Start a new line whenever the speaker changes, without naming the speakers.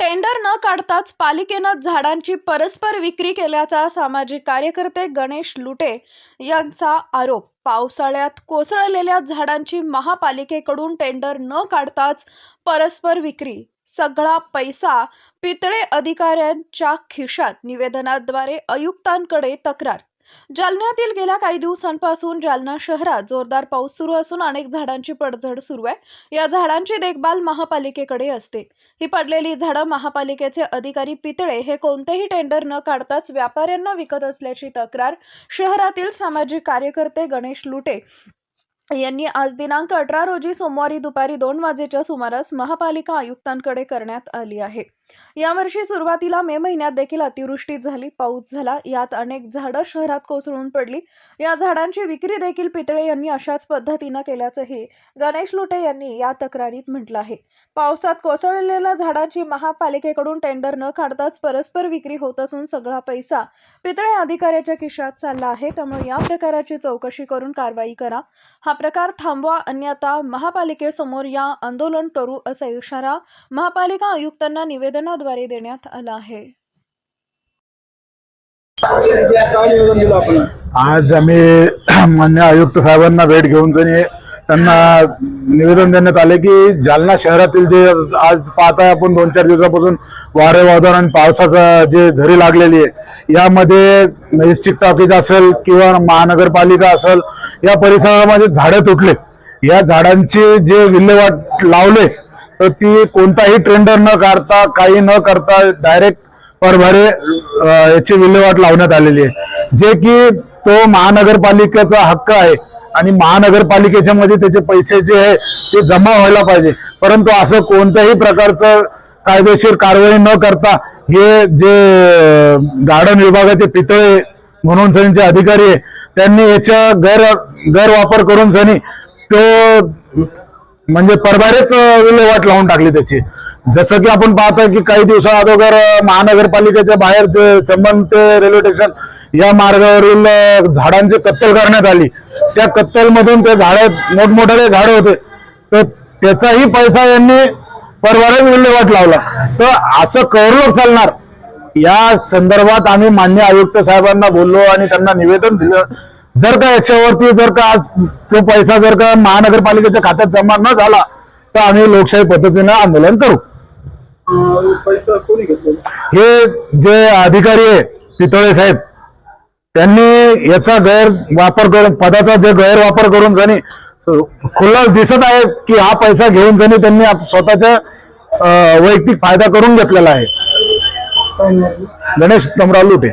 Tender न काढताच पालिकेनं झाडांची परस्पर विक्री केल्याचा सामाजिक कार्यकर्ते गणेश लुटे यांचा आरोप. पावसाळ्यात कोसळलेल्या झाडांची महापालिकेकडून टेंडर न काढताच परस्पर विक्री. सगळा पैसा पितळे अधिकाऱ्यांच्या खिशात. निवेदनाद्वारे आयुक्तांकडे तक्रार जालन्यातील गेल्या काही दिवसांपासून जालना शहरात जोरदार पाऊस सुरू असून अनेक झाडांची पडझड सुरू आहे. या झाडांची देखभाल महापालिकेकडे असते. ही पडलेली झाडं महापालिकेचे अधिकारी पितळे हे कोणतेही टेंडर न काढताच व्यापाऱ्यांना विकत असल्याची तक्रार शहरातील सामाजिक कार्यकर्ते गणेश लुटे यांनी आज दिनांक अठरा रोजी सोमवारी दुपारी दोन वाजेच्या सुमारास महापालिका आयुक्तांकडे करण्यात आली आहे. यावर्षी सुरुवातीला मे महिन्यात देखील अतिवृष्टी झाली पाऊस झाला. यात अनेक झाडं शहरात कोसळून पडली. या झाडांची विक्री देखील पितळे यांनी अशाच पद्धतीनं केल्याचंही गणेश लुटे यांनी या तक्रारीत म्हटलं आहे. पावसात कोसळलेल्या झाडांची महापालिकेकडून टेंडर न काढताच परस्पर विक्री होत असून सगळा पैसा पितळे अधिकाऱ्याच्या खिशात चालला आहे. त्यामुळे या प्रकाराची चौकशी करून कारवाई करा. हा प्रकार थांबवा अन्यथा महापालिकेसमोर या आंदोलन करू असा इशारा महापालिका आयुक्तांना निवेदन निवेदनाद्वारे देण्यात आला आहे.
आज आम्ही मान्य आयुक्त साहेबांना भेट घेऊन त्यांना निवेदन देण्यात आले की जालना शहरातील जे आज पाहताय आपण दोन चार दिवसापासून वारे वादळ आणि पावसाचा जे झरी लागलेली आहे यामध्ये मॅजेस्टिक टॉकीज असेल किंवा महानगरपालिका असेल या परिसरामध्ये झाडं तुटले. या झाडांची जे विल्हेवाट लावले तर ती कोणताही टेंडर न काढता काही न करता डायरेक्ट परभरे याची विल्हेवाट लावण्यात आलेली आहे. जे की तो महानगरपालिकेचा हक्क आहे आणि महानगरपालिकेच्या मध्ये त्याचे पैसे जे आहे ते जमा व्हायला पाहिजे. परंतु असं कोणत्याही प्रकारचं कायदेशीर कारवाई न करता हे जे गार्डन विभागाचे पितळे म्हणून सनीचे अधिकारी आहे त्यांनी याच्या गैर गैरवापर करून सनी तो म्हणजे परभारेच विल्हेवाट लावून टाकली त्याची. जसं की आपण पाहतोय की काही दिवसा अगोदर महानगरपालिकेच्या बाहेर चंबन ते रेल्वे स्टेशन या मार्गावरील झाडांची कत्तल करण्यात आली. त्या कत्तलमधून ते झाड मोठमोठाले झाड होते. तर त्याचाही पैसा यांनी परबारेच विल्हेवाट लावला. तर असं कवरलोक चालणार या संदर्भात आम्ही मान्य आयुक्त साहेबांना बोललो आणि त्यांना निवेदन दिलं. जर का याच्यावरती जर का आज तो पैसा जर का महानगरपालिकेच्या खात्यात जमा न झाला तर आम्ही लोकशाही पद्धतीनं आंदोलन करू.
पैसा
हे जे अधिकारी आहे पितळे साहेब त्यांनी याचा गैरवापर करून पदाचा जे गैरवापर करून जणी खुल्ला दिसत आहे की हा पैसा घेऊन जणी त्यांनी स्वतःचा वैयक्तिक फायदा करून घेतलेला आहे. गणेश तमराव लुटे.